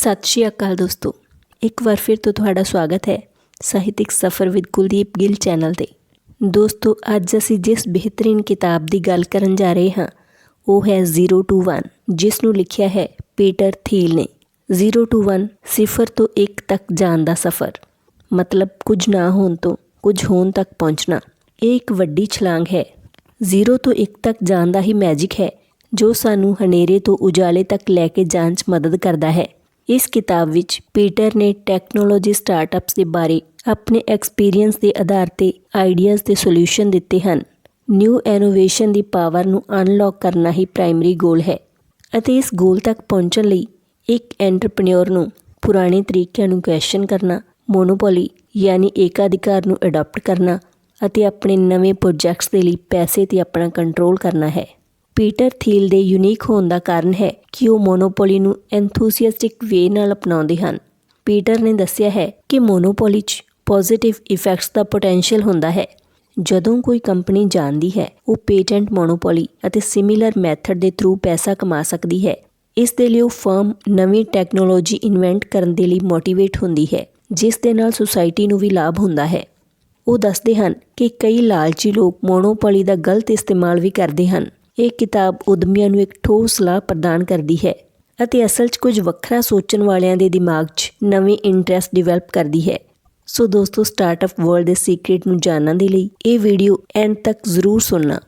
ਸਤਿ ਸ਼੍ਰੀ ਅਕਾਲ ਦੋਸਤੋ। ਇੱਕ ਵਾਰ ਫਿਰ ਤੋਂ ਤੁਹਾਡਾ ਸਵਾਗਤ ਹੈ ਸਾਹਿਤਿਕ ਸਫ਼ਰ ਵਿਦ ਕੁਲਦੀਪ ਗਿੱਲ ਚੈਨਲ ਤੇ। ਦੋਸਤੋ, ਅੱਜ ਅਸੀਂ ਜਿਸ ਬਿਹਤਰੀਨ ਕਿਤਾਬ ਦੀ ਗੱਲ ਕਰਨ ਜਾ ਰਹੇ ਹਾਂ, ਉਹ ਹੈ 0 to 1 ਜਿਸ ਨੂੰ ਲਿਖਿਆ ਹੈ ਪੀਟਰ ਥੀਲ ਨੇ। 0 to 1 ਸਿਫਰ ਤੋਂ 1 ਤੱਕ ਜਾਣ ਦਾ ਸਫ਼ਰ। ਮਤਲਬ ਕੁਝ ਨਾ ਹੋਣ ਤੋਂ ਕੁਝ ਹੋਣ ਤੱਕ ਪਹੁੰਚਣਾ। ਇਹ ਇੱਕ ਵੱਡੀ ਛਲਾਂਗ ਹੈ। 0 ਤੋਂ 1 ਤੱਕ ਜਾਣ ਦਾ ਹੀ ਮੈਜਿਕ ਹੈ, ਜੋ ਸਾਨੂੰ ਹਨੇਰੇ ਤੋਂ ਉਜਾਲੇ ਤੱਕ ਲੈ ਕੇ ਜਾਣ 'ਚ ਮਦਦ ਕਰਦਾ ਹੈ। ਇਸ ਕਿਤਾਬ ਵਿੱਚ ਪੀਟਰ ਨੇ ਟੈਕਨੋਲੋਜੀ ਸਟਾਰਟਅਪਸ ਦੇ ਬਾਰੇ ਆਪਣੇ ਐਕਸਪੀਰੀਅੰਸ ਦੇ ਆਧਾਰ ਤੇ ਆਈਡੀਆਜ਼ ਤੇ ਸੋਲੂਸ਼ਨ ਦਿੱਤੇ ਹਨ। ਨਿਊ ਇਨੋਵੇਸ਼ਨ ਦੀ ਪਾਵਰ ਨੂੰ ਅਨਲੌਕ ਕਰਨਾ ਹੀ ਪ੍ਰਾਇਮਰੀ ਗੋਲ ਹੈ ਅਤੇ ਇਸ ਗੋਲ ਤੱਕ ਪਹੁੰਚਣ ਲਈ ਇੱਕ ਐਂਟਰਪ੍ਰੈਨਿਓਰ ਨੂੰ ਪੁਰਾਣੇ ਤਰੀਕਿਆਂ ਨੂੰ ਕੁਐਸਚਨ ਕਰਨਾ, ਮੋਨੋਪੋਲੀ ਯਾਨੀ ਏਕਾਧਿਕਾਰ ਨੂੰ ਅਡਾਪਟ ਕਰਨਾ ਅਤੇ ਆਪਣੇ ਨਵੇਂ ਪ੍ਰੋਜੈਕਟਸ ਦੇ ਲਈ ਪੈਸੇ ਤੇ ਆਪਣਾ ਕੰਟਰੋਲ ਕਰਨਾ ਹੈ। ਪੀਟਰ ਥੀਲ ਦੇ ਯੂਨੀਕ ਹੋਣ ਦਾ ਕਾਰਨ ਹੈ ਕਿ ਉਹ ਮੋਨੋਪੋਲੀ ਨੂੰ ਐਨਥੂਸੀਆਸਟਿਕ ਵੇ ਨਾਲ ਅਪਣਾਉਂਦੇ ਹਨ। ਪੀਟਰ ਨੇ ਦੱਸਿਆ ਹੈ ਕਿ ਮੋਨੋਪੋਲੀ 'ਚ ਪੋਜ਼ਿਟਿਵ ਇਫੈਕਟਸ ਦਾ ਪੋਟੈਂਸ਼ੀਅਲ ਹੁੰਦਾ ਹੈ। ਜਦੋਂ ਕੋਈ ਕੰਪਨੀ ਜਾਣਦੀ ਹੈ, ਉਹ ਪੇਟੈਂਟ ਮੋਨੋਪੋਲੀ ਅਤੇ ਸਿਮਿਲਰ ਮੈਥਡ ਦੇ ਥਰੂ ਪੈਸਾ ਕਮਾ ਸਕਦੀ ਹੈ। ਇਸ ਦੇ ਲਈ ਉਹ ਫਰਮ ਨਵੀਂ ਟੈਕਨੋਲੋਜੀ ਇਨਵੈਂਟ ਕਰਨ ਦੇ ਲਈ ਮੋਟੀਵੇਟ ਹੁੰਦੀ ਹੈ, ਜਿਸ ਦੇ ਨਾਲ ਸੁਸਾਇਟੀ ਨੂੰ ਵੀ ਲਾਭ ਹੁੰਦਾ ਹੈ। ਉਹ ਦੱਸਦੇ ਹਨ ਕਿ ਕਈ ਲਾਲਚੀ ਲੋਕ ਮੋਨੋਪੋਲੀ ਦਾ ਗਲਤ ਇਸਤੇਮਾਲ ਵੀ ਕਰਦੇ ਹਨ। ਇਹ ਕਿਤਾਬ ਉਦਮੀਆਂ ਨੂੰ ਇੱਕ ਠੋਸ ਸਲਾਹ ਪ੍ਰਦਾਨ ਕਰਦੀ ਹੈ ਅਤੇ ਅਸਲ 'ਚ ਕੁਝ ਵੱਖਰਾ ਸੋਚਣ ਵਾਲਿਆਂ ਦੇ ਦਿਮਾਗ 'ਚ ਨਵੇਂ ਇੰਟਰਸਟ ਡਿਵੈਲਪ ਕਰਦੀ ਹੈ। ਸੋ ਦੋਸਤੋ ਸਟਾਰਟਅਪ ਵਰਲਡ ਦੇ ਸੀਕ੍ਰੀਟ ਨੂੰ ਜਾਣਨ ਦੇ ਲਈ ਇਹ ਵੀਡੀਓ ਐਂਡ ਤੱਕ ਜ਼ਰੂਰ ਸੁਣਨਾ।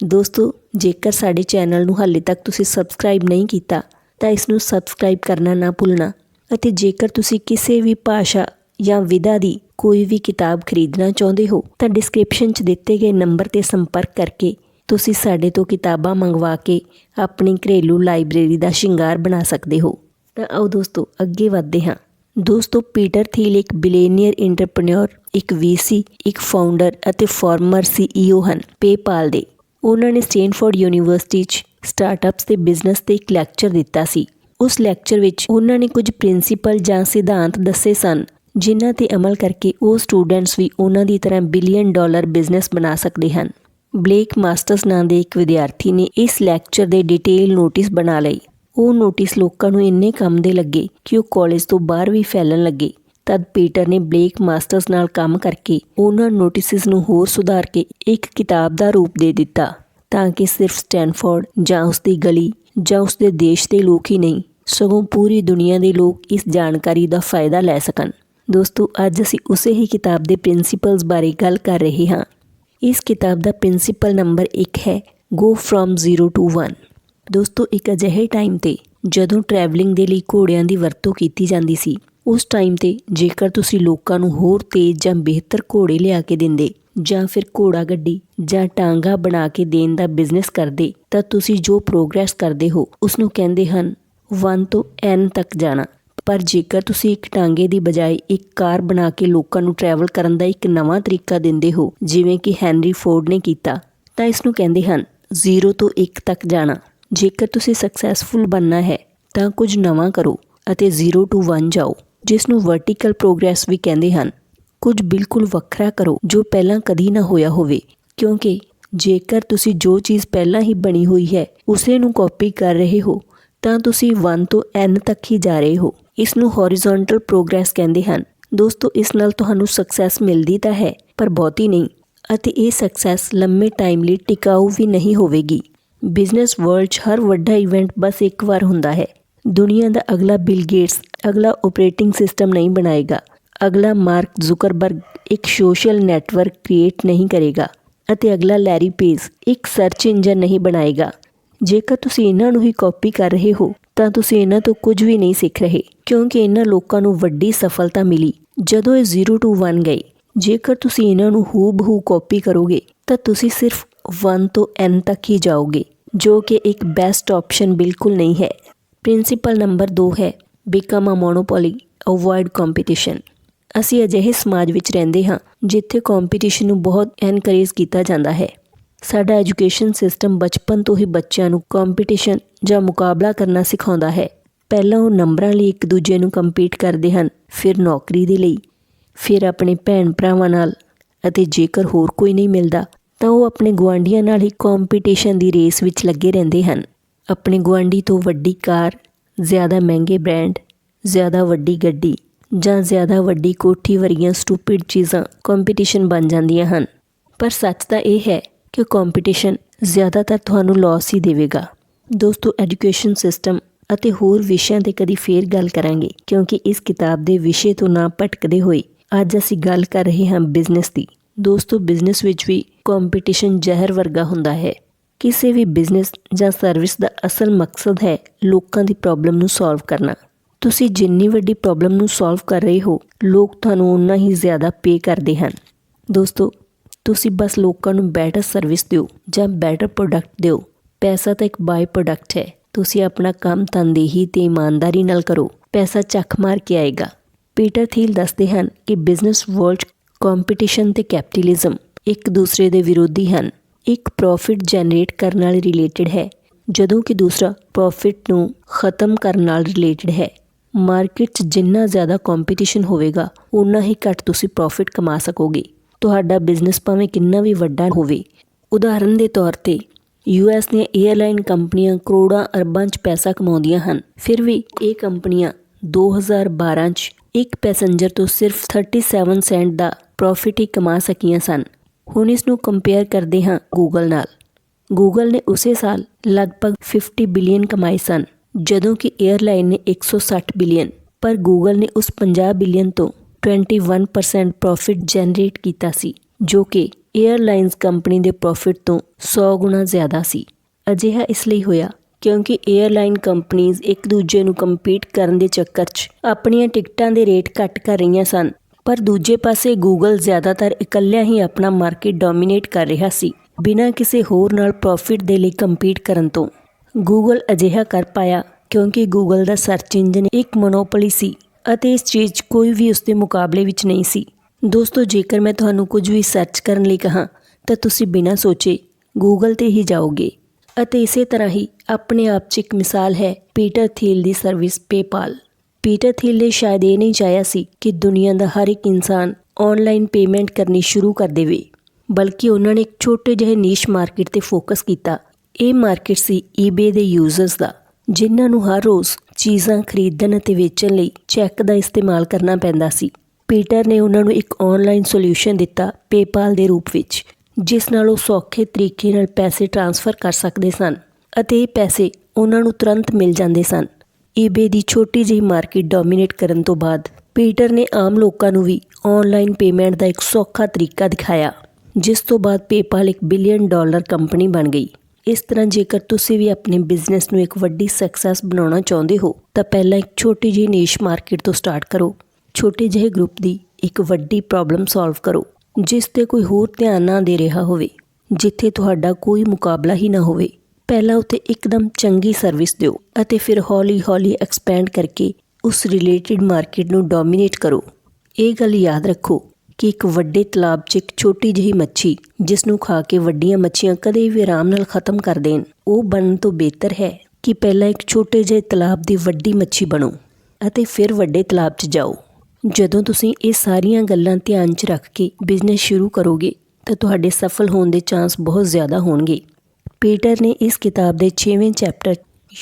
ਦੋਸਤੋ, ਜੇਕਰ ਸਾਡੇ ਚੈਨਲ ਨੂੰ ਹਾਲੇ ਤੱਕ ਤੁਸੀਂ ਸਬਸਕ੍ਰਾਈਬ ਨਹੀਂ ਕੀਤਾ, ਤਾਂ ਇਸ ਨੂੰ ਸਬਸਕ੍ਰਾਈਬ ਕਰਨਾ ਨਾ ਭੁੱਲਣਾ ਅਤੇ ਜੇਕਰ ਤੁਸੀਂ ਕਿਸੇ ਵੀ ਭਾਸ਼ਾ ਜਾਂ ਵਿਧਾ ਦੀ ਕੋਈ ਵੀ ਕਿਤਾਬ ਖਰੀਦਣਾ ਚਾਹੁੰਦੇ ਹੋ, ਤਾਂ ਡਿਸਕ੍ਰਿਪਸ਼ਨ 'ਚ ਦਿੱਤੇ ਗਏ ਨੰਬਰ ਤੇ ਸੰਪਰਕ ਕਰਕੇ ਤੁਸੀਂ ਸਾਡੇ ਤੋਂ ਕਿਤਾਬਾਂ ਮੰਗਵਾ ਕੇ ਆਪਣੀ ਘਰੇਲੂ ਲਾਇਬ੍ਰੇਰੀ ਦਾ ਸ਼ਿੰਗਾਰ ਬਣਾ ਸਕਦੇ ਹੋ। ਤਾਂ ਆਓ ਦੋਸਤੋ, ਅੱਗੇ ਵਧਦੇ ਹਾਂ। ਦੋਸਤੋ, ਪੀਟਰ ਥੀਲ ਇੱਕ ਬਿਲੀਨੀਅਰ ਐਂਟਰਪ੍ਰੈਨਿਓਰ ਇੱਕ ਵੀਸੀ, ਇੱਕ ਫਾਊਂਡਰ ਅਤੇ ਫਾਰਮਰ ਸੀਈਓ ਹਨ ਪੇਪਾਲ ਦੇ। ਉਹਨਾਂ ਨੇ ਸਟੈਨਫੋਰਡ ਯੂਨੀਵਰਸਿਟੀ 'ਚ ਸਟਾਰਟਅਪਸ ਤੇ ਬਿਜ਼ਨਸ ਤੇ ਇੱਕ ਲੈਕਚਰ ਦਿੱਤਾ ਸੀ। ਉਸ ਲੈਕਚਰ ਵਿੱਚ ਉਹਨਾਂ ਨੇ ਕੁਝ ਪ੍ਰਿੰਸੀਪਲ ਜਾਂ ਸਿਧਾਂਤ ਦੱਸੇ ਸਨ, ਜਿਨ੍ਹਾਂ ਤੇ ਅਮਲ ਕਰਕੇ ਉਹ ਸਟੂਡੈਂਟਸ ਵੀ ਉਹਨਾਂ ਦੀ ਤਰ੍ਹਾਂ ਬਿਲੀਅਨ ਡਾਲਰ ਬਿਜ਼ਨਸ ਬਣਾ ਸਕਦੇ ਹਨ। ਬਲੇਕ ਮਾਸਟਰਸ ਨਾਂ ਦੇ ਇੱਕ ਵਿਦਿਆਰਥੀ ਨੇ ਇਸ ਲੈਕਚਰ ਦੇ ਡਿਟੇਲ ਨੋਟਿਸ ਬਣਾ ਲਈ ਉਹ ਨੋਟਿਸ ਲੋਕਾਂ ਨੂੰ ਇੰਨੇ ਕੰਮ ਦੇ ਲੱਗੇ ਕਿ ਉਹ ਕਾਲਜ ਤੋਂ ਬਾਹਰ ਵੀ ਫੈਲਣ ਲੱਗੇ। ਤਦ ਪੀਟਰ ਨੇ ਬਲੇਕ ਮਾਸਟਰਸ ਨਾਲ ਕੰਮ ਕਰਕੇ ਉਹਨਾਂ ਨੋਟਿਸਸ ਨੂੰ ਹੋਰ ਸੁਧਾਰ ਕੇ ਇੱਕ ਕਿਤਾਬ ਦਾ ਰੂਪ ਦੇ ਦਿੱਤਾ ਤਾਂ ਕਿ ਸਿਰਫ ਸਟੈਨਫੋਰਡ ਜਾਂ ਉਸ ਦੀ ਗਲੀ ਜਾਂ ਉਸ ਦੇ ਦੇਸ਼ ਦੇ ਲੋਕ ਹੀ ਨਹੀਂ, ਸਗੋਂ ਪੂਰੀ ਦੁਨੀਆ ਦੇ ਲੋਕ ਇਸ ਜਾਣਕਾਰੀ ਦਾ ਫਾਇਦਾ ਲੈ ਸਕਣ। ਦੋਸਤੋ, ਅੱਜ ਅਸੀਂ ਉਸੇ ਹੀ ਕਿਤਾਬ ਦੇ ਪ੍ਰਿੰਸੀਪਲਸ ਬਾਰੇ ਗੱਲ ਕਰ ਰਹੇ ਹਾਂ। ਇਸ ਕਿਤਾਬ ਦਾ ਪ੍ਰਿੰਸੀਪਲ ਨੰਬਰ 1 ਹੈ ਗੋ ਫਰਮ 0 ਟੂ 1 ਦੋਸਤੋ, ਇੱਕ ਅਜਿਹੇ ਟਾਈਮ ਤੇ ਜਦੋਂ ਟਰੈਵਲਿੰਗ ਦੇ ਲਈ ਘੋੜਿਆਂ ਦੀ ਵਰਤੋਂ ਕੀਤੀ ਜਾਂਦੀ ਸੀ, ਉਸ ਟਾਈਮ ਤੇ ਜੇਕਰ ਤੁਸੀਂ ਲੋਕਾਂ ਨੂੰ ਹੋਰ ਤੇਜ਼ ਜਾਂ ਬਿਹਤਰ ਘੋੜੇ ਲਿਆ ਕੇ ਦਿੰਦੇ, ਜਾਂ ਫਿਰ ਘੋੜਾ ਗੱਡੀ ਜਾਂ ਟਾਂਗਾ ਬਣਾ ਕੇ ਦੇਣ ਦਾ ਬਿਜ਼ਨਸ ਕਰਦੇ, ਤਾਂ ਤੁਸੀਂ ਜੋ ਪ੍ਰੋਗਰੈਸ ਕਰਦੇ ਹੋ ਉਸ ਨੂੰ ਕਹਿੰਦੇ ਹਨ 1 ਤੋਂ n ਤੱਕ ਜਾਣਾ। ਪਰ ਜੇਕਰ ਤੁਸੀਂ ਇੱਕ ਟਾਂਗੇ ਦੀ ਬਜਾਏ ਇੱਕ ਕਾਰ ਬਣਾ ਕੇ ਲੋਕਾਂ ਨੂੰ ਟਰੈਵਲ ਕਰਨ ਦਾ ਇੱਕ ਨਵਾਂ ਤਰੀਕਾ ਦਿੰਦੇ ਹੋ, ਜਿਵੇਂ ਕਿ ਹੈਨਰੀ ਫੋਰਡ ਨੇ ਕੀਤਾ, ਤਾਂ ਇਸ ਨੂੰ ਕਹਿੰਦੇ ਹਨ 0 ਤੋਂ 1 ਤੱਕ ਜਾਣਾ। ਜੇਕਰ ਤੁਸੀਂ ਸਕਸੈਸਫੁਲ ਬਣਨਾ ਹੈ, ਤਾਂ ਕੁਝ ਨਵਾਂ ਕਰੋ ਅਤੇ 0 ਤੋਂ 1 ਜਾਓ ਜਿਸ ਨੂੰ ਵਰਟੀਕਲ ਪ੍ਰੋਗਰੈਸ ਵੀ ਕਹਿੰਦੇ ਹਨ। ਕੁਝ ਬਿਲਕੁਲ ਵੱਖਰਾ ਕਰੋ ਜੋ ਪਹਿਲਾਂ ਕਦੀ ਨਾ ਹੋਇਆ ਹੋਵੇ, ਕਿਉਂਕਿ ਜੇਕਰ ਤੁਸੀਂ ਜੋ ਚੀਜ਼ ਪਹਿਲਾਂ ਹੀ ਬਣੀ ਹੋਈ ਹੈ, ਉਸੇ ਨੂੰ ਕਾਪੀ ਕਰ ਰਹੇ ਹੋ, ਤਾਂ ਤੁਸੀਂ 1 ਤੋਂ n ਤੱਕ ਹੀ ਜਾ ਰਹੇ ਹੋ। ਇਸ ਨੂੰ ਹੌਰੀਜ਼ੌਂਟਲ ਪ੍ਰੋਗਰੈਸ ਕਹਿੰਦੇ ਹਨ। ਦੋਸਤੋ, ਇਸ ਨਾਲ ਤੁਹਾਨੂੰ ਸਕਸੈਸ ਮਿਲਦੀ ਤਾਂ ਹੈ, ਪਰ ਬਹੁਤੀ ਨਹੀਂ ਅਤੇ ਇਹ ਸਕਸੈਸ ਲੰਮੇ ਟਾਈਮ ਲਈ ਟਿਕਾਊ ਵੀ ਨਹੀਂ ਹੋਵੇਗੀ। ਬਿਜ਼ਨਸ ਵਰਲਡ 'ਚ ਹਰ ਵੱਡਾ ਇਵੈਂਟ ਬਸ ਇੱਕ ਵਾਰ ਹੁੰਦਾ ਹੈ। ਦੁਨੀਆ ਦਾ ਅਗਲਾ ਬਿਲ ਗੇਟਸ ਅਗਲਾ ਆਪਰੇਟਿੰਗ ਸਿਸਟਮ ਨਹੀਂ ਬਣਾਏਗਾ। ਅਗਲਾ ਮਾਰਕ ਜ਼ੁਕਰਬਰਗ ਇੱਕ ਸੋਸ਼ਲ ਨੈਟਵਰਕ ਕ੍ਰੀਏਟ ਨਹੀਂ ਕਰੇਗਾ ਅਤੇ ਅਗਲਾ ਲੈਰੀ ਪੇਜ ਇੱਕ ਸਰਚ ਇੰਜਨ ਨਹੀਂ ਬਣਾਏਗਾ। ਜੇਕਰ ਤੁਸੀਂ ਇਹਨਾਂ ਨੂੰ ਹੀ ਕਾਪੀ ਕਰ ਰਹੇ ਹੋ ਤਾਂ ਤੁਸੀਂ ਇਹਨਾਂ ਤੋਂ ਕੁਝ ਵੀ ਨਹੀਂ ਸਿੱਖ ਰਹੇ, ਕਿਉਂਕਿ ਇਹਨਾਂ ਲੋਕਾਂ ਨੂੰ ਵੱਡੀ ਸਫਲਤਾ ਮਿਲੀ, ਜਦੋਂ ਇਹ 0 ਟੂ 1 ਗਏ। ਜੇਕਰ ਤੁਸੀਂ ਇਹਨਾਂ ਨੂੰ ਹੂਬਹੂ ਕਾਪੀ ਕਰੋਗੇ, ਤਾਂ ਤੁਸੀਂ ਸਿਰਫ 1 ਤੋਂ n ਤੱਕ ਹੀ ਜਾਓਗੇ, ਜੋ ਕਿ ਇੱਕ ਬੈਸਟ ਆਪਸ਼ਨ ਬਿਲਕੁਲ ਨਹੀਂ ਹੈ। ਪ੍ਰਿੰਸੀਪਲ ਨੰਬਰ 2 ਹੈ become a monopoly avoid competition ਅਸੀਂ ਅਜਿਹੇ ਸਮਾਜ ਵਿੱਚ ਰਹਿੰਦੇ ਹਾਂ, ਜਿੱਥੇ ਕੰਪੀਟੀਸ਼ਨ ਨੂੰ ਬਹੁਤ ਐਨਕਰੇਜ ਕੀਤਾ ਜਾਂਦਾ ਹੈ। ਸਾਡਾ ਐਜੂਕੇਸ਼ਨ ਸਿਸਟਮ ਬਚਪਨ ਤੋਂ ਹੀ ਬੱਚਿਆਂ ਨੂੰ ਕੰਪੀਟੀਸ਼ਨ ਜਾਂ ਮੁਕਾਬਲਾ ਕਰਨਾ ਸਿਖਾਉਂਦਾ ਹੈ। ਪਹਿਲਾਂ ਉਹ ਨੰਬਰਾਂ ਲਈ ਇੱਕ ਦੂਜੇ ਨੂੰ ਕੰਪੀਟ ਕਰਦੇ ਹਨ, ਫਿਰ ਨੌਕਰੀ ਦੇ ਲਈ, ਫਿਰ ਆਪਣੇ ਭੈਣ ਭਰਾਵਾਂ ਨਾਲ ਅਤੇ ਜੇਕਰ ਹੋਰ ਕੋਈ ਨਹੀਂ ਮਿਲਦਾ, ਤਾਂ ਉਹ ਆਪਣੇ ਗੁਆਂਢੀਆਂ ਨਾਲ ਹੀ ਕੰਪੀਟੀਸ਼ਨ ਦੀ ਰੇਸ ਵਿੱਚ ਲੱਗੇ ਰਹਿੰਦੇ ਹਨ। ਆਪਣੇ ਗੁਆਂਢੀ ਤੋਂ ਵੱਡੀ ਕਾਰ, ਜ਼ਿਆਦਾ ਮਹਿੰਗੇ ਬ੍ਰਾਂਡ ਜ਼ਿਆਦਾ ਵੱਡੀ ਗੱਡੀ ਜਾਂ ਜ਼ਿਆਦਾ ਵੱਡੀ ਕੋਠੀ ਵਰਗੀਆਂ ਸਟੂਪਿਡ ਚੀਜ਼ਾਂ ਕੰਪੀਟੀਸ਼ਨ ਬਣ ਜਾਂਦੀਆਂ ਹਨ। ਪਰ ਸੱਚ ਤਾਂ ਇਹ ਹੈ ਕਿ ਕੰਪੀਟੀਸ਼ਨ ਜ਼ਿਆਦਾਤਰ ਤੁਹਾਨੂੰ ਲਾਸ ਹੀ ਦੇਵੇਗਾ। ਦੋਸਤੋ ਐਜੂਕੇਸ਼ਨ ਸਿਸਟਮ ਅਤੇ ਹੋਰ ਵਿਸ਼ਿਆਂ ਤੇ ਕਦੀ ਫੇਰ ਗੱਲ ਕਰਾਂਗੇ, ਕਿਉਂਕਿ ਇਸ ਕਿਤਾਬ ਦੇ ਵਿਸ਼ੇ ਤੋਂ ਨਾ ਭਟਕਦੇ ਹੋਏ ਅੱਜ ਅਸੀਂ ਗੱਲ ਕਰ ਰਹੇ ਹਾਂ ਬਿਜ਼ਨਸ ਦੀ। ਦੋਸਤੋ ਬਿਜ਼ਨਸ ਵਿੱਚ ਵੀ ਕੰਪੀਟੀਸ਼ਨ ਜ਼ਹਿਰ ਵਰਗਾ ਹੁੰਦਾ ਹੈ। ਕਿਸੇ ਵੀ ਬਿਜ਼ਨਸ ਜਾਂ ਸਰਵਿਸ ਦਾ ਅਸਲ ਮਕਸਦ ਹੈ ਲੋਕਾਂ ਦੀ ਪ੍ਰੋਬਲਮ ਨੂੰ ਸੋਲਵ ਕਰਨਾ। ਤੁਸੀਂ ਜਿੰਨੀ ਵੱਡੀ ਪ੍ਰੋਬਲਮ ਨੂੰ ਸੋਲਵ ਕਰ ਰਹੇ ਹੋ, ਲੋਕ ਤੁਹਾਨੂੰ ਉਨਾ ਹੀ ਜ਼ਿਆਦਾ ਪੇ ਕਰਦੇ ਹਨ। ਦੋਸਤੋ ਤੁਸੀਂ ਬਸ ਲੋਕਾਂ ਨੂੰ ਬੈਟਰ ਸਰਵਿਸ ਦਿਓ ਜਾਂ ਬੈਟਰ ਪ੍ਰੋਡਕਟ ਦਿਓ। ਪੈਸਾ ਤਾਂ ਇੱਕ ਬਾਈ ਪ੍ਰੋਡਕਟ ਹੈ। ਤੁਸੀਂ ਆਪਣਾ ਕੰਮ ਤਨਦੇਹੀ ਤੇ ਇਮਾਨਦਾਰੀ ਨਾਲ ਕਰੋ। ਪੈਸਾ ਚੱਕ ਮਾਰ ਕੇ ਆਏਗਾ। ਪੀਟਰ ਥੀਲ ਦੱਸਦੇ ਹਨ ਕਿ ਬਿਜ਼ਨਸ ਵਰਲਡ ਕੰਪੀਟੀਸ਼ਨ ਤੇ ਕੈਪੀਟਲਿਜ਼ਮ ਇੱਕ ਦੂਸਰੇ ਦੇ ਵਿਰੋਧੀ ਹਨ। ਇੱਕ ਪ੍ਰੋਫਿਟ ਜਨਰੇਟ ਕਰਨ ਨਾਲ ਰਿਲੇਟਡ ਹੈ, ਜਦੋਂ ਕਿ ਦੂਸਰਾ ਪ੍ਰੋਫਿਟ ਨੂੰ ਖਤਮ ਕਰਨ ਨਾਲ ਰਿਲੇਟਡ ਹੈ। ਮਾਰਕੀਟ 'ਚ ਜਿੰਨਾ ਜ਼ਿਆਦਾ ਕੰਪੀਟੀਸ਼ਨ ਹੋਵੇਗਾ ਉਨਾ ਹੀ ਘੱਟ ਤੁਸੀਂ ਪ੍ਰੋਫਿਟ ਕਮਾ ਸਕੋਗੇ। ਤੁਹਾਡਾ ਬਿਜ਼ਨਸ ਭਾਵੇਂ ਕਿੰਨਾ ਵੀ ਵੱਡਾ ਹੋਵੇ। ਉਦਾਹਰਨ ਦੇ ਤੌਰ ਤੇ ਯੂਐਸ ਦੀਆਂ 에ਅਰਲਾਈਨ ਕੰਪਨੀਆਂ ਕਰੋੜਾਂ ਅਰਬਾਂ 'ਚ ਪੈਸਾ ਕਮਾਉਂਦੀਆਂ ਹਨ। ਫਿਰ ਵੀ ਇਹ ਕੰਪਨੀਆਂ 2012 'ਚ ਇੱਕ ਪੈਸੇਂਜਰ ਤੋਂ ਸਿਰਫ 37 ਸੈਂਟ ਦਾ ਪ੍ਰੋਫਿਟ ਹੀ ਕਮਾ ਸਕੀਆਂ ਸਨ। ਹੁਣ ਇਸ ਨੂੰ ਕੰਪੇਅਰ ਕਰਦੇ ਹਾਂ ਗੂਗਲ ਨਾਲ। ਗੂਗਲ ਨੇ ਉਸੇ ਸਾਲ ਲਗਭਗ 50 ਬਿਲੀਅਨ ਕਮਾਏ ਸਨ, ਜਦੋਂ ਕਿ 에ਅਰਲਾਈਨ ਨੇ 160 ਬਿਲੀਅਨ ਪਰ ਗੂਗਲ ਨੇ ਉਸ 50 ਬਿਲੀਅਨ ਤੋਂ 21% ਪ੍ਰੋਫਿਟ ਜਨਰੇਟ ਕੀਤਾ ਸੀ, ਜੋ ਕਿ 에ਅਰਲਾਈਨਸ ਕੰਪਨੀ ਦੇ ਪ੍ਰੋਫਿਟ ਤੋਂ 100 ਗੁਣਾ ਜ਼ਿਆਦਾ ਸੀ। ਅਜਿਹਾ ਇਸ ਲਈ ਹੋਇਆ ਕਿਉਂਕਿ 에ਅਰਲਾਈਨ ਕੰਪਨੀਆਂ ਇੱਕ ਦੂਜੇ ਨੂੰ ਕੰਪੀਟ ਕਰਨ ਦੇ ਚੱਕਰ 'ਚ ਆਪਣੀਆਂ ਟਿਕਟਾਂ ਦੇ ਰੇਟ ਘੱਟ ਕਰ ਰਹੀਆਂ ਸਨ, ਪਰ ਦੂਜੇ ਪਾਸੇ ਗੂਗਲ ਜ਼ਿਆਦਾਤਰ ਇਕੱਲਿਆਂ ਹੀ ਆਪਣਾ ਮਾਰਕੀਟ ਡੋਮੀਨੇਟ ਕਰ ਰਿਹਾ ਸੀ, ਬਿਨਾਂ ਕਿਸੇ ਹੋਰ ਨਾਲ ਪ੍ਰੋਫਿਟ ਦੇ ਲਈ ਕੰਪੀਟ ਕਰਨ ਤੋਂ। ਗੂਗਲ ਅਜਿਹਾ ਕਰ ਪਾਇਆ ਕਿਉਂਕਿ ਗੂਗਲ ਦਾ ਸਰਚ ਇੰਜਨ ਇੱਕ ਮੋਨੋਪੋਲੀ ਸੀ ਅਤੇ ਇਸ ਚੀਜ਼ 'ਚ ਕੋਈ ਵੀ ਉਸ ਦੇ ਮੁਕਾਬਲੇ ਵਿੱਚ ਨਹੀਂ ਸੀ। ਦੋਸਤੋ, ਜੇਕਰ ਮੈਂ ਤੁਹਾਨੂੰ ਕੁਝ ਵੀ ਸਰਚ ਕਰਨ ਲਈ ਕਹਾਂ, ਤਾਂ ਤੁਸੀਂ ਬਿਨਾਂ ਸੋਚੇ ਗੂਗਲ ਤੇ ਹੀ ਜਾਓਗੇ। ਅਤੇ ਇਸੇ ਤਰ੍ਹਾਂ ਹੀ ਆਪਣੇ ਆਪ 'ਚ ਇੱਕ ਮਿਸਾਲ ਹੈ ਪੀਟਰ ਥੀਲ ਦੀ ਸਰਵਿਸ ਪੇਪਾਲ ਪੀਟਰ ਥੀਲ ਨੇ ਸ਼ਾਇਦ ਇਹ ਨਹੀਂ ਚਾਹਿਆ ਸੀ ਕਿ ਦੁਨੀਆ ਦਾ ਹਰ ਇੱਕ ਇਨਸਾਨ ਆਨਲਾਈਨ ਪੇਮੈਂਟ ਕਰਨੀ ਸ਼ੁਰੂ ਕਰ ਦੇਵੇ, ਬਲਕਿ ਉਹਨਾਂ ਨੇ ਇੱਕ ਛੋਟੇ ਜਿਹੇ ਨੀਸ਼ ਮਾਰਕੀਟ ਤੇ ਫੋਕਸ ਕੀਤਾ। ਇਹ ਮਾਰਕੀਟ ਸੀ ਈਬੇ ਦੇ ਯੂਜ਼ਰਸ ਦਾ। ਜਿਨ੍ਹਾਂ ਨੂੰ ਹਰ ਰੋਜ਼ ਚੀਜ਼ਾਂ ਖਰੀਦਣ ਅਤੇ ਵੇਚਣ ਲਈ ਚੈੱਕ ਦਾ ਇਸਤੇਮਾਲ ਕਰਨਾ ਪੈਂਦਾ ਸੀ। ਪੀਟਰ ਨੇ ਉਹਨਾਂ ਨੂੰ ਇੱਕ ਆਨਲਾਈਨ ਸੋਲੂਸ਼ਨ ਦਿੱਤਾ ਪੇਪਾਲ ਦੇ ਰੂਪ ਵਿੱਚ, ਜਿਸ ਨਾਲ ਉਹ ਸੌਖੇ ਤਰੀਕੇ ਨਾਲ ਪੈਸੇ ਟ੍ਰਾਂਸਫਰ ਕਰ ਸਕਦੇ ਸਨ ਅਤੇ ਇਹ ਪੈਸੇ ਉਹਨਾਂ ਨੂੰ ਤੁਰੰਤ ਮਿਲ ਜਾਂਦੇ ਸਨ। ਈਬੇ ਦੀ ਛੋਟੀ ਜਿਹੀ ਮਾਰਕੀਟ ਡੋਮੀਨੇਟ ਕਰਨ ਤੋਂ ਬਾਅਦ ਪੀਟਰ ਨੇ ਆਮ ਲੋਕਾਂ ਨੂੰ ਵੀ ਆਨਲਾਈਨ ਪੇਮੈਂਟ ਦਾ ਇੱਕ ਸੌਖਾ ਤਰੀਕਾ ਦਿਖਾਇਆ, ਜਿਸ ਤੋਂ ਬਾਅਦ ਪੇਪਾਲ ਇੱਕ ਬਿਲੀਅਨ ਡਾਲਰ ਕੰਪਨੀ ਬਣ ਗਈ। ਇਸ ਤਰ੍ਹਾਂ ਜੇਕਰ ਤੁਸੀਂ ਵੀ ਆਪਣੇ ਬਿਜ਼ਨਸ ਨੂੰ ਇੱਕ ਵੱਡੀ ਸਕਸੈਸ ਬਣਾਉਣਾ ਚਾਹੁੰਦੇ ਹੋ, ਤਾਂ ਪਹਿਲਾਂ ਇੱਕ ਛੋਟੀ ਜਿਹੀ ਨੀਸ਼ ਮਾਰਕੀਟ ਤੋਂ ਸਟਾਰਟ ਕਰੋ। ਛੋਟੇ ਜਿਹੇ ਗਰੁੱਪ ਦੀ ਇੱਕ ਵੱਡੀ ਪ੍ਰੋਬਲਮ ਸੋਲਵ ਕਰੋ, ਜਿਸ ਤੇ ਕੋਈ ਹੋਰ ਧਿਆਨ ਨਾ ਦੇ ਰਿਹਾ ਹੋਵੇ, ਜਿੱਥੇ ਤੁਹਾਡਾ ਕੋਈ ਮੁਕਾਬਲਾ ਹੀ ਨਾ ਹੋਵੇ। ਪਹਿਲਾਂ ਉੱਤੇ ਇੱਕਦਮ ਚੰਗੀ ਸਰਵਿਸ ਦਿਓ ਅਤੇ ਫਿਰ ਹੌਲੀ-ਹੌਲੀ ਐਕਸਪੈਂਡ ਕਰਕੇ ਉਸ ਰਿਲੇਟਡ ਮਾਰਕੀਟ ਨੂੰ ਡੋਮੀਨੇਟ ਕਰੋ। ਇਹ ਗੱਲ ਯਾਦ ਰੱਖੋ ਕਿ ਇੱਕ ਵੱਡੇ ਤਲਾਬ 'ਚ ਇੱਕ ਛੋਟੀ ਜਿਹੀ ਮੱਛੀ, ਜਿਸ ਨੂੰ ਖਾ ਕੇ ਵੱਡੀਆਂ ਮੱਛੀਆਂ ਕਦੇ ਵੀ ਆਰਾਮ ਨਾਲ ਖਤਮ ਕਰ ਦੇਣ, ਉਹ ਬਣਨ ਤੋਂ ਬਿਹਤਰ ਹੈ ਕਿ ਪਹਿਲਾਂ ਇੱਕ ਛੋਟੇ ਜਿਹੇ ਤਲਾਬ ਦੀ ਵੱਡੀ ਮੱਛੀ ਬਣੋ ਅਤੇ ਫਿਰ ਵੱਡੇ ਤਲਾਬ 'ਚ ਜਾਓ। ਜਦੋਂ ਤੁਸੀਂ ਇਹ ਸਾਰੀਆਂ ਗੱਲਾਂ ਧਿਆਨ 'ਚ ਰੱਖ ਕੇ ਬਿਜ਼ਨਸ ਸ਼ੁਰੂ ਕਰੋਗੇ, ਤਾਂ ਤੁਹਾਡੇ ਸਫਲ ਹੋਣ ਦੇ ਚਾਂਸ ਬਹੁਤ ਜ਼ਿਆਦਾ ਹੋਣਗੇ। ਪੀਟਰ ਨੇ ਇਸ ਕਿਤਾਬ ਦੇ 6ਵੇਂ chapter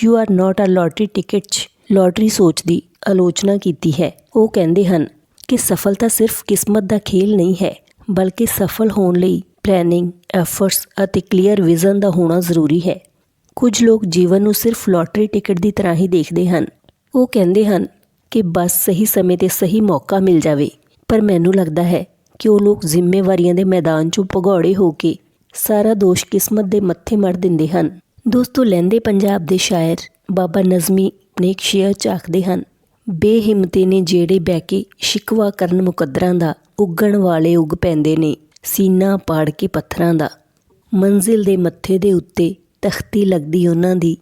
you are not a lottery ticket 'ਚ ਲੋਟਰੀ ਸੋਚ ਦੀ ਆਲੋਚਨਾ ਕੀਤੀ ਹੈ। ਉਹ ਕਹਿੰਦੇ ਹਨ ਕਿ ਸਫਲਤਾ ਸਿਰਫ ਕਿਸਮਤ ਦਾ ਖੇਲ ਨਹੀਂ ਹੈ, ਬਲਕਿ ਸਫਲ ਹੋਣ ਲਈ ਪਲੈਨਿੰਗ ਐਫਰਟਸ ਅਤੇ ਕਲੀਅਰ ਵਿਜ਼ਨ ਦਾ ਹੋਣਾ ਜ਼ਰੂਰੀ ਹੈ। ਕੁਝ ਲੋਕ ਜੀਵਨ ਨੂੰ ਸਿਰਫ ਲੋਟਰੀ ਟਿਕਟ ਦੀ ਤਰ੍ਹਾਂ ਹੀ ਦੇਖਦੇ ਹਨ। ਉਹ ਕਹਿੰਦੇ ਹਨ ਕਿ ਬਸ ਸਹੀ ਸਮੇਂ ਤੇ ਸਹੀ ਮੌਕਾ ਮਿਲ ਜਾਵੇ, ਪਰ ਮੈਨੂੰ ਲੱਗਦਾ ਹੈ ਕਿ ਉਹ ਲੋਕ ਜ਼ਿੰਮੇਵਾਰੀਆਂ ਦੇ ਮੈਦਾਨ 'ਚੋਂ ਭਗੌੜੇ ਹੋ ਕੇ ਸਾਰਾ ਦੋਸ਼ ਕਿਸਮਤ ਦੇ ਮੱਥੇ ਮੜ ਦਿੰਦੇ ਹਨ। ਦੋਸਤੋ ਲਹਿੰਦੇ ਪੰਜਾਬ ਦੇ ਸ਼ਾਇਰ ਬਾਬਾ ਨਜ਼ਮੀ ਨੇ ਇੱਕ ਸ਼ੇਅਰ ਚ ਆਖਦੇ ਹਨ। ਬੇਹਿੰਮਤੇ ਨੇ ਜਿਹੜੇ ਬਹਿ ਕੇ ਸ਼ਿਕਵਾ ਕਰਨ ਮੁਕੱਦਰਾਂ ਦਾ ਉੱਗਣ ਵਾਲੇ ਉੱਗ ਪੈਂਦੇ ਨੇ, ਸੀਨਾ ਪਾੜ ਕੇ ਪੱਥਰਾਂ ਦਾ। ਮੰਜ਼ਿਲ ਦੇ ਮੱਥੇ ਦੇ ਉੱਤੇ ਤਖਤੀ ਲੱਗਦੀ ਉਹਨਾਂ ਦੀ,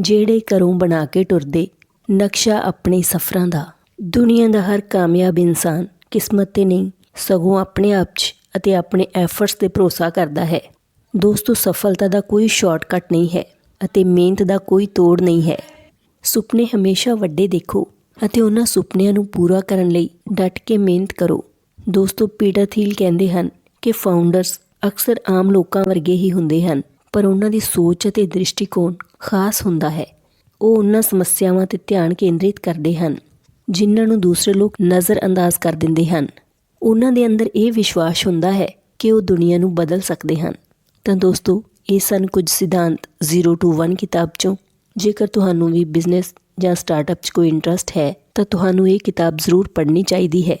ਜਿਹੜੇ ਘਰੋਂ ਬਣਾ ਕੇ ਟੁਰਦੇ, ਨਕਸ਼ਾ ਆਪਣੇ ਸਫ਼ਰਾਂ ਦਾ। ਦੁਨੀਆ ਦਾ ਹਰ ਕਾਮਯਾਬ ਇਨਸਾਨ ਕਿਸਮਤ ਤੇ ਨਹੀਂ, ਸਗੋਂ ਆਪਣੇ ਆਪ 'ਚ ਅਤੇ ਆਪਣੇ ਐਫਰਟਸ ਤੇ ਭਰੋਸਾ ਕਰਦਾ ਹੈ। ਦੋਸਤੋ, ਸਫਲਤਾ ਦਾ ਕੋਈ ਸ਼ਾਰਟਕਟ ਨਹੀਂ ਹੈ ਅਤੇ ਮਿਹਨਤ ਦਾ ਕੋਈ ਤੋੜ ਨਹੀਂ ਹੈ। ਸੁਪਨੇ ਹਮੇਸ਼ਾ ਵੱਡੇ ਦੇਖੋ। ਅਤੇ ਉਹਨਾਂ ਸੁਪਨਿਆਂ ਨੂੰ ਪੂਰਾ ਕਰਨ ਲਈ ਡਟ ਕੇ ਮਿਹਨਤ ਕਰੋ। ਦੋਸਤੋ ਪੀਟਰ ਥੀਲ ਕਹਿੰਦੇ ਹਨ ਕਿ ਫਾਊਂਡਰਸ ਅਕਸਰ ਆਮ ਲੋਕਾਂ ਵਰਗੇ ਹੀ ਹੁੰਦੇ ਹਨ, ਪਰ ਉਹਨਾਂ ਦੀ ਸੋਚ ਅਤੇ ਦ੍ਰਿਸ਼ਟੀਕੋਣ ਖਾਸ ਹੁੰਦਾ ਹੈ। ਉਹ ਉਹਨਾਂ ਸਮੱਸਿਆਵਾਂ ਤੇ ਧਿਆਨ ਕੇਂਦਰਿਤ ਕਰਦੇ ਹਨ, ਜਿਨ੍ਹਾਂ ਨੂੰ ਦੂਸਰੇ ਲੋਕ ਨਜ਼ਰਅੰਦਾਜ਼ ਕਰ ਦਿੰਦੇ ਹਨ। ਉਹਨਾਂ ਦੇ ਅੰਦਰ ਇਹ ਵਿਸ਼ਵਾਸ ਹੁੰਦਾ ਹੈ ਕਿ ਉਹ ਦੁਨੀਆ ਨੂੰ ਬਦਲ ਸਕਦੇ ਹਨ। ਤਾਂ ਦੋਸਤੋ, ਇਹ ਸਨ ਕੁਝ ਸਿਧਾਂਤ 0 to 1 ਕਿਤਾਬ ਚੋਂ। ਜੇਕਰ ਤੁਹਾਨੂੰ ਵੀ ਬਿਜ਼ਨਸ ਜਾਂ ਸਟਾਰਟਅਪ 'ਚ ਕੋਈ ਇੰਟਰਸਟ ਹੈ, ਤਾਂ ਤੁਹਾਨੂੰ ਇਹ ਕਿਤਾਬ ਜ਼ਰੂਰ ਪੜ੍ਹਨੀ ਚਾਹੀਦੀ ਹੈ।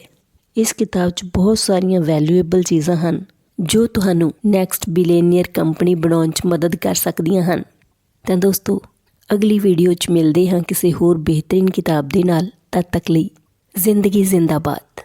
ਇਸ ਕਿਤਾਬ 'ਚ ਬਹੁਤ ਸਾਰੀਆਂ ਵੈਲਿਊਏਬਲ ਚੀਜ਼ਾਂ ਹਨ, ਜੋ ਤੁਹਾਨੂੰ ਨੈਕਸਟ ਬਿਲੀਅਨੀਅਰ ਕੰਪਨੀ ਬਣਾਉਣ 'ਚ ਮਦਦ ਕਰ ਸਕਦੀਆਂ ਹਨ। ਤਾਂ ਦੋਸਤੋ, ਅਗਲੀ ਵੀਡੀਓ 'ਚ ਮਿਲਦੇ ਹਾਂ ਕਿਸੇ ਹੋਰ ਬਿਹਤਰੀਨ ਕਿਤਾਬ ਦੇ ਨਾਲ। ਤਦ ਤੱਕ ਲਈ ਜ਼ਿੰਦਗੀ ਜ਼ਿੰਦਾਬਾਦ।